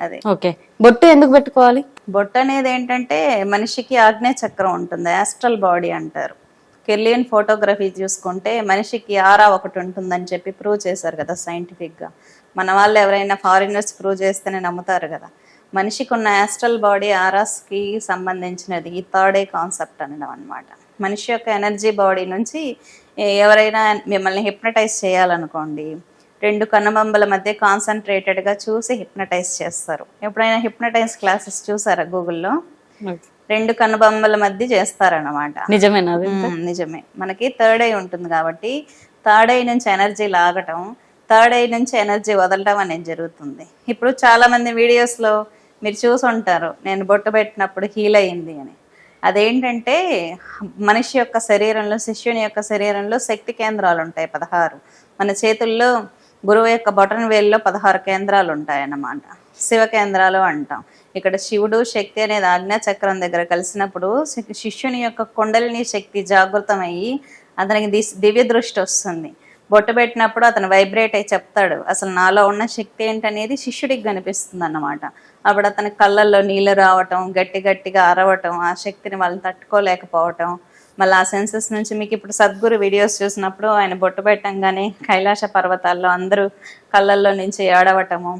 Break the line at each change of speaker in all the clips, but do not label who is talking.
అదే.
ఓకే. బొట్టు ఎందుకు పెట్టుకోవాలి?
బొట్టు అనేది ఏంటంటే మనిషికి ఆగ్నేయ చక్రం ఉంటుంది యాస్ట్రల్ బాడీ అంటారు. కెర్లియన్ ఫోటోగ్రఫీ చూసుకుంటే మనిషికి ఆరా ఒకటి ఉంటుందని చెప్పి ప్రూవ్ చేశారు కదా సైంటిఫిక్గా మన వాళ్ళు ఎవరైనా ఫారినర్స్ ప్రూవ్ చేస్తేనే నమ్ముతారు కదా. మనిషికి ఉన్న యాస్ట్రల్ బాడీ ఆరాస్కి సంబంధించినది ఈ థర్డ్ ఏ కాన్సెప్ట్ అనడం అనమాట మనిషి యొక్క ఎనర్జీ బాడీ నుంచి ఎవరైనా మిమ్మల్ని హిప్నటైజ్ చేయాలనుకోండి రెండు కనుబొమ్మల మధ్య కాన్సన్ట్రేటెడ్గా చూసి హిప్నటైజ్ చేస్తారు. ఎప్పుడైనా హిప్నటైజ్ క్లాసెస్ చూసారా గూగుల్లో రెండు కనుబొమ్మల మధ్య చేస్తారన్నమాట.
నిజమేనా
నిజమే. మనకి థర్డ్ ఐ ఉంటుంది కాబట్టి థర్డ్ ఐ నుంచి ఎనర్జీ లాగటం థర్డ్ ఐ నుంచి ఎనర్జీ వదలటం అనేది జరుగుతుంది. ఇప్పుడు చాలా మంది videos లో మీరు చూసి ఉంటారు నేను బొట్టు పెట్టినప్పుడు హీల్ అయింది అని. అదేంటంటే మనిషి యొక్క శరీరంలో శిష్యుని యొక్క శరీరంలో శక్తి కేంద్రాలు ఉంటాయి పదహారు. మన చేతుల్లో గురువు యొక్క బొటన్వేలులో పదహారు కేంద్రాలు ఉంటాయి అన్నమాట శివ కేంద్రాలు అంటాం. ఇక్కడ శివుడు శక్తి అనేది ఆజ్ఞా చక్రం దగ్గర కలిసినప్పుడు శి- శిష్యుని యొక్క కుండలిని శక్తి జాగృతమయ్యి అతనికి దివ్య దృష్టి వస్తుంది. బొట్టు పెట్టినప్పుడు అతను వైబ్రేట్ అయి చెప్తాడు. అసలు నాలో ఉన్న శక్తి ఏంటనేది శిష్యుడికి కనిపిస్తుంది అన్నమాట అప్పుడు అతని కళ్ళల్లో నీళ్ళు రావటం గట్టి గట్టిగా అరవటం ఆ శక్తిని వాళ్ళు తట్టుకోలేకపోవటం మళ్ళీ ఆ సెన్సెస్ నుంచి మీకు ఇప్పుడు సద్గురు వీడియోస్ చూసినప్పుడు ఆయన బొట్టు పెట్టంగానే కైలాస పర్వతాల్లో అందరూ కళ్ళల్లో నుంచి ఏడవటము.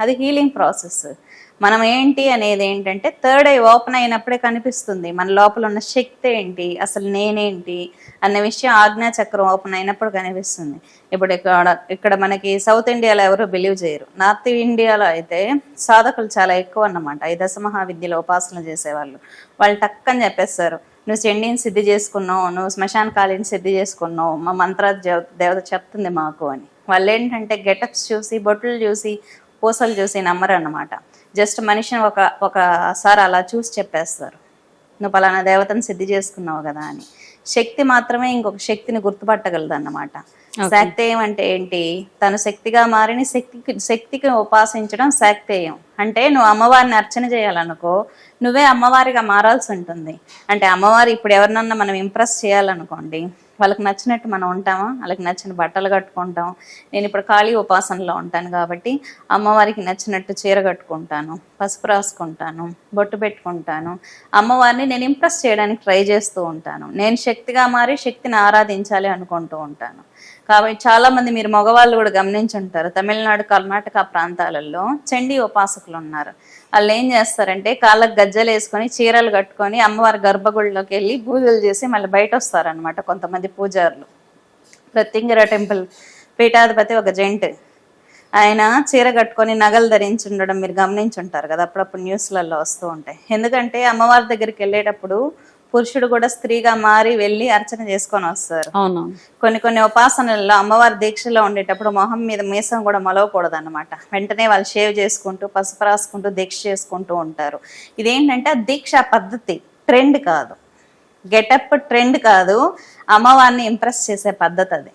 అది హీలింగ్ ప్రాసెస్ మనం ఏంటి అనేది ఏంటంటే థర్డ్ ఐ ఓపెన్ అయినప్పుడే కనిపిస్తుంది. మన లోపల ఉన్న శక్తి ఏంటి? అసలు నేనేంటి? అన్న విషయం ఆజ్ఞా చక్రం ఓపెన్ అయినప్పుడు కనిపిస్తుంది. ఇప్పుడు ఇక్కడ ఇక్కడ మనకి సౌత్ ఇండియాలో ఎవరు బిలీవ్ చేయరు. నార్త్ ఇండియాలో అయితే సాధకులు చాలా ఎక్కువ అన్నమాట. ఈ దశ మహావిద్యలో ఉపాసన చేసేవాళ్ళు. వాళ్ళు టక్కని చెప్పేస్తారు. నువ్వు చెండిని సిద్ధి చేసుకున్నావు నువ్వు శ్మశాన కాళీని సిద్ధి చేసుకున్నావు మా మంత్ర దేవ- దేవత చెప్తుంది మాకు అని. వాళ్ళు ఏంటంటే గెటప్స్ చూసి బొట్టులు చూసి పూసలు చూసి నమ్మరు అన్నమాట జస్ట్ మనిషిని ఒక ఒకసారి అలా చూసి చెప్పేస్తారు. నువ్వు పలానా దేవతను సిద్ధి చేసుకున్నావు కదా అని. శక్తి మాత్రమే ఇంకొక శక్తిని గుర్తుపట్టగలదు అన్నమాట శాక్తేయం అంటే ఏంటి? తను శక్తిగా మారిన శక్తికి శక్తికి ఉపాసించడం శాక్తేయం. అంటే నువ్వు అమ్మవారిని అర్చన చేయాలనుకో నువ్వే అమ్మవారిగా మారాల్సి ఉంటుంది. అంటే అమ్మవారి ఇప్పుడు ఎవరినన్నా మనం ఇంప్రెస్ చేయాలనుకోండి వాళ్ళకి నచ్చినట్టు మనం ఉంటామా? వాళ్ళకి నచ్చిన బట్టలు కట్టుకుంటాం. నేను ఇప్పుడు ఖాళీ ఉపాసనలో ఉంటాను కాబట్టి అమ్మవారికి నచ్చినట్టు చీర కట్టుకుంటాను పసుపు రాసుకుంటాను బొట్టు పెట్టుకుంటాను. అమ్మవారిని నేను ఇంప్రెస్ చేయడానికి ట్రై చేస్తూ ఉంటాను. నేను శక్తిగా మారి శక్తిని ఆరాధించాలి అనుకుంటూ ఉంటాను. కాబట్టి చాలామంది మీరు మగవాళ్ళు కూడా గమనించుంటారు. తమిళనాడు కర్ణాటక ప్రాంతాలలో చండీ ఉపాసకులు ఉన్నారు. వాళ్ళు ఏం చేస్తారంటే కాళ్ళకు గజ్జలు వేసుకొని చీరలు కట్టుకొని అమ్మవారి గర్భగుడిలోకి వెళ్ళి పూజలు చేసి మళ్ళీ బయట వస్తారనమాట కొంతమంది పూజారులు. ప్రత్యంగిర టెంపుల్ పీఠాధిపతి ఒక జెంట్ ఆయన చీర కట్టుకొని నగలు ధరించి ఉండడం మీరు గమనించుంటారు కదా అప్పుడప్పుడు న్యూస్లలో వస్తూ ఉంటాయి. ఎందుకంటే అమ్మవారి దగ్గరికి వెళ్ళేటప్పుడు పురుషుడు కూడా స్త్రీగా మారి వెళ్ళి అర్చన చేసుకొని వస్తారు.
అవును.
కొన్ని కొన్ని ఉపాసనల్లో అమ్మవారి దీక్షలో ఉండేటప్పుడు మొహం మీద మీసం కూడా మలవకూడదు అనమాట వెంటనే వాళ్ళు షేవ్ చేసుకుంటూ పసుపు రాసుకుంటూ దీక్ష చేసుకుంటూ ఉంటారు. ఇదేంటంటే ఆ దీక్ష పద్ధతి ట్రెండ్ కాదు. గెటప్ ట్రెండ్ కాదు. అమ్మవారిని ఇంప్రెస్ చేసే పద్ధతి అది.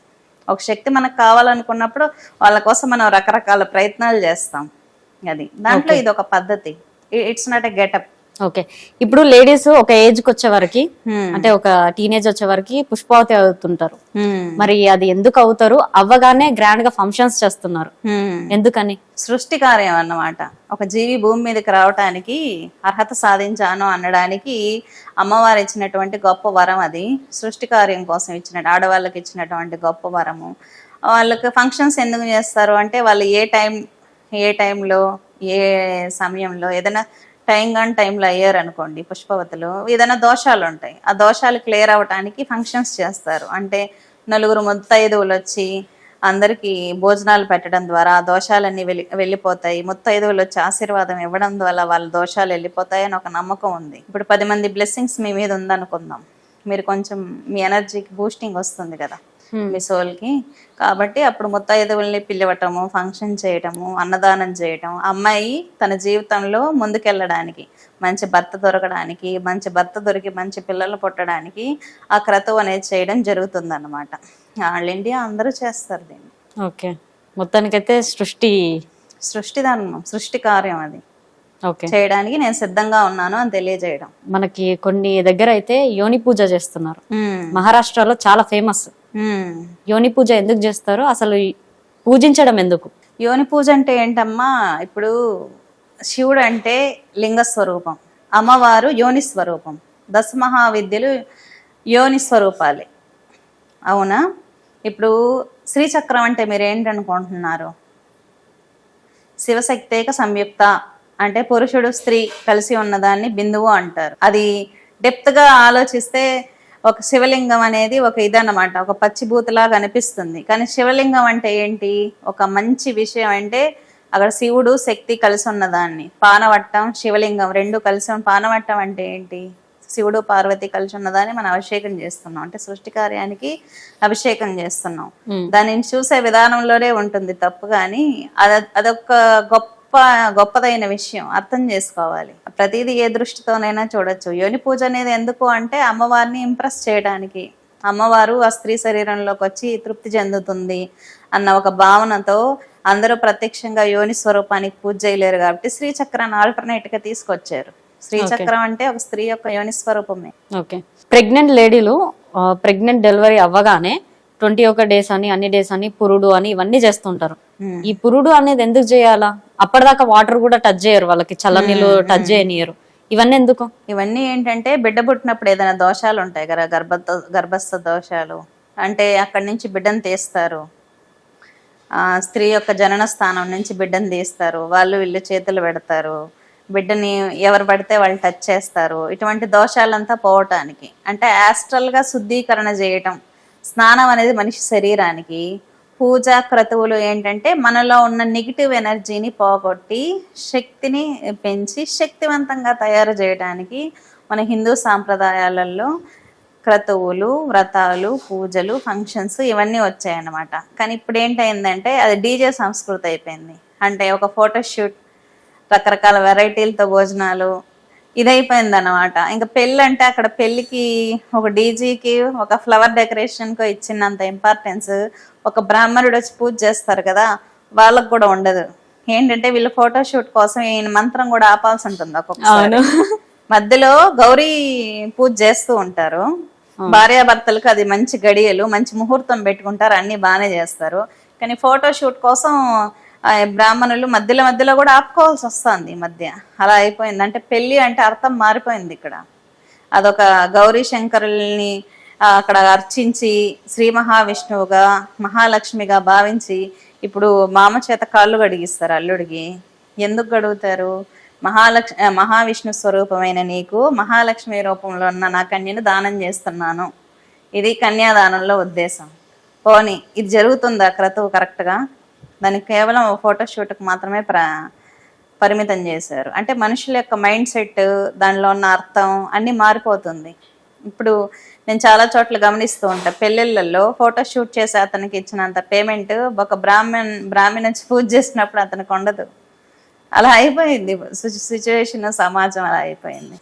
ఒక శక్తి మనకు కావాలనుకున్నప్పుడు వాళ్ళ కోసం మనం రకరకాల ప్రయత్నాలు చేస్తాం. అది. దాంట్లో ఇది ఒక పద్ధతి. It's not a getup.
Okay. ఇప్పుడు లేడీస్ ఒక ఏజ్కి వచ్చే వరకు అంటే ఒక టీనేజ్ వచ్చే వరకు పుష్పావతి అవుతుంటారు. మరి అది ఎందుకు అవుతారు? అవ్వగానే గ్రాండ్గా ఫంక్షన్స్ చేస్తున్నారు. ఎందుకని?
సృష్టి కార్యం అన్నమాట. ఒక జీవి భూమి మీదకి రావటానికి అర్హత సాధించాను అనడానికి అమ్మవారు ఇచ్చినటువంటి గొప్ప వరం అది. సృష్టి కార్యం కోసం ఇచ్చిన ఆడవాళ్ళకి ఇచ్చినటువంటి గొప్ప వరము. వాళ్ళకి ఫంక్షన్స్ ఎందుకు చేస్తారు అంటే వాళ్ళు ఏ టైం ఏ టైంలో ఏ సమయంలో ఏదైనా టైం కానీ టైంలో అయ్యారు అనుకోండి పుష్పవతులు ఏదైనా దోషాలు ఉంటాయి ఆ దోషాలు క్లియర్ అవ్వటానికి ఫంక్షన్స్ చేస్తారు. అంటే నలుగురు ముత్తైదువులు వచ్చి అందరికీ భోజనాలు పెట్టడం ద్వారా ఆ దోషాలన్నీ వెళ్ళి వెళ్ళిపోతాయి. ముత్తైదువులు వచ్చి ఆశీర్వాదం ఇవ్వడం ద్వారా వాళ్ళ దోషాలు వెళ్ళిపోతాయి అని ఒక నమ్మకం ఉంది. ఇప్పుడు పది మంది బ్లెస్సింగ్స్ మీ మీద ఉందనుకుందాం. మీరు కొంచెం మీ ఎనర్జీకి బూస్టింగ్ వస్తుంది కదా. మీ సోల్కి కాబట్టి అప్పుడు ముత్తైదువుల్ని పిలవటము ఫంక్షన్ చేయటము అన్నదానం చేయటం అమ్మాయి తన జీవితంలో ముందుకెళ్ళడానికి మంచి భర్త దొరకడానికి మంచి భర్త దొరికి మంచి పిల్లలు పుట్టడానికి ఆ క్రతువు అనేది చేయడం జరుగుతుంది అనమాట ఆల్ ఇండియా అందరూ చేస్తారు దీన్ని.
ఓకే. మొత్తానికైతే సృష్టి
సృష్టి ధర్మం సృష్టి కార్యం అది.
ఓకే.
చేయడానికి నేను సిద్ధంగా ఉన్నాను అని తెలియజేయడం.
మనకి కొన్ని దగ్గర అయితే యోని పూజ చేస్తున్నారు. మహారాష్ట్రలో చాలా ఫేమస్. యోని పూజ ఎందుకు చేస్తారు అసలు పూజించడం ఎందుకు?
యోని పూజ అంటే ఏంటమ్మా ఇప్పుడు శివుడు అంటే లింగ స్వరూపం అమ్మవారు యోని స్వరూపం దశ మహావిద్యలు యోని స్వరూపాలే. అవునా? ఇప్పుడు శ్రీచక్రం అంటే మీరు ఏంటనుకుంటున్నారు శివశక్తేక సంయుక్త అంటే పురుషుడు స్త్రీ కలిసి ఉన్నదాన్ని బిందువు అంటారు. అది డెప్త్గా ఆలోచిస్తే ఒక శివలింగం అనేది ఒక ఇదన్నమాట ఒక పచ్చిబూతలాగా అనిపిస్తుంది. కానీ శివలింగం అంటే ఏంటి? ఒక మంచి విషయం అంటే అక్కడ శివుడు శక్తి కలిసి ఉన్నదాన్ని పానవట్టం శివలింగం రెండు కలిసి పానవట్టం అంటే ఏంటి? శివుడు పార్వతి కలిసి ఉన్నదాన్ని మనం అభిషేకం చేస్తున్నాం. అంటే సృష్టి కార్యానికి అభిషేకం చేస్తున్నాం. దానిని చూసే విధానంలోనే ఉంటుంది తప్పు కానీ అద అదొక గొప్ప గొప్పదైన విషయం. అర్థం చేసుకోవాలి. ప్రతిదీ ఏ దృష్టితోనైనా చూడొచ్చు. యోని పూజ అనేది ఎందుకు అంటే అమ్మవారిని ఇంప్రెస్ చేయడానికి. అమ్మవారు ఆ స్త్రీ శరీరంలోకి వచ్చి తృప్తి చెందుతుంది అన్న ఒక భావనతో అందరూ ప్రత్యక్షంగా యోని స్వరూపానికి పూజ చేయలేరు కాబట్టి శ్రీచక్రాన్ని ఆల్టర్నేట్గా తీసుకొచ్చారు. శ్రీచక్రం అంటే ఒక స్త్రీ యొక్క యోని స్వరూపమే.
ఓకే. ప్రెగ్నెంట్ లేడీలు ప్రెగ్నెంట్ డెలివరీ అవ్వగానే ట్వంటీ ఒక డేస్ అని అన్ని డేస్ అని పురుడు అని ఇవన్నీ చేస్తుంటారు.
Hmm.
ఈ పురుడు అనేది ఎందుకు చేయాలా? అప్పటిదాకా వాటర్ కూడా టచ్ చేయరు వాళ్ళకి చల్లనీళ్ళు టచ్ చేయనియరు. ఇవన్నీ ఎందుకు?
ఇవన్నీ ఏంటంటే బిడ్డ పుట్టినప్పుడు ఏదైనా దోషాలు ఉంటాయి కదా గర్భ గర్భస్థ దోషాలు. అంటే అక్కడి నుంచి బిడ్డను తీస్తారు. ఆ, స్త్రీ యొక్క జనన స్థానం నుంచి బిడ్డను తీస్తారు. వాళ్ళు వీళ్ళు చేతులు పెడతారు. బిడ్డని ఎవరు పడితే వాళ్ళు టచ్ చేస్తారు. ఇటువంటి దోషాలంతా పోవటానికి. అంటే యాస్ట్రల్గా శుద్ధీకరణ చేయటం. స్నానం అనేది మనిషి శరీరానికి. పూజ క్రతువులు ఏంటంటే మనలో ఉన్న నెగిటివ్ ఎనర్జీని పోగొట్టి శక్తిని పెంచి శక్తివంతంగా తయారు చేయడానికి మన హిందూ సాంప్రదాయాలలో క్రతువులు వ్రతాలు పూజలు ఫంక్షన్స్ ఇవన్నీ వచ్చాయన్నమాట. కానీ ఇప్పుడు ఏంటైందంటే అది డీజే సంస్కృతి అయిపోయింది. అంటే ఒక ఫోటోషూట్ రకరకాల వెరైటీలతో భోజనాలు ఇదైపోయింది అనమాట ఇంకా పెళ్ళి అంటే అక్కడ పెళ్ళికి ఒక డీజీకి ఒక ఫ్లవర్ డెకరేషన్కో ఇచ్చినంత ఇంపార్టెన్స్ ఒక బ్రాహ్మణుడు వచ్చి పూజ చేస్తారు కదా వాళ్ళకు కూడా ఉండదు. ఏంటంటే వీళ్ళు ఫోటోషూట్ కోసం ఈయన మంత్రం కూడా ఆపాల్సి ఉంటుంది ఒక్కొక్కసారి. మధ్యలో గౌరీ పూజ చేస్తూ ఉంటారు. భార్యాభర్తలకు అది మంచి గడియలు మంచి ముహూర్తం పెట్టుకుంటారు అన్ని బాగానే చేస్తారు. కానీ ఫోటో షూట్ కోసం బ్రాహ్మణులు మధ్యలో మధ్యలో కూడా ఆపుకోవాల్సి వస్తుంది ఈ మధ్య. అలా అయిపోయింది. అంటే పెళ్ళి అంటే అర్థం మారిపోయింది ఇక్కడ. అదొక గౌరీ శంకరుల్ని అక్కడ అర్చించి శ్రీ మహావిష్ణువుగా మహాలక్ష్మిగా భావించి ఇప్పుడు మామ చేత కాళ్ళు గడిగిస్తారు అల్లుడికి. ఎందుకు గడుగుతారు మహాలక్ష్ మహావిష్ణు స్వరూపమైన నీకు మహాలక్ష్మి రూపంలో ఉన్న నా కన్యను దానం చేస్తున్నాను. ఇది కన్యాదానంలో ఉద్దేశం. పోనీ ఇది జరుగుతుందా క్రతువు కరెక్ట్గా? దానికి కేవలం ఫోటోషూట్కి మాత్రమే ప్ర పరిమితం చేశారు. అంటే మనుషుల యొక్క మైండ్ సెట్ దానిలో ఉన్న అర్థం అన్నీ మారిపోతుంది. ఇప్పుడు నేను చాలా చోట్ల గమనిస్తూ ఉంటా పెళ్ళిళ్ళల్లో ఫోటో షూట్ చేసి అతనికి ఇచ్చినంత పేమెంట్ ఒక బ్రాహ్మణ్ బ్రాహ్మణ వచ్చి పూజ చేసినప్పుడు అతనికి ఉండదు. అలా అయిపోయింది. సిచ్యువేషన్ సమాజం అలా అయిపోయింది.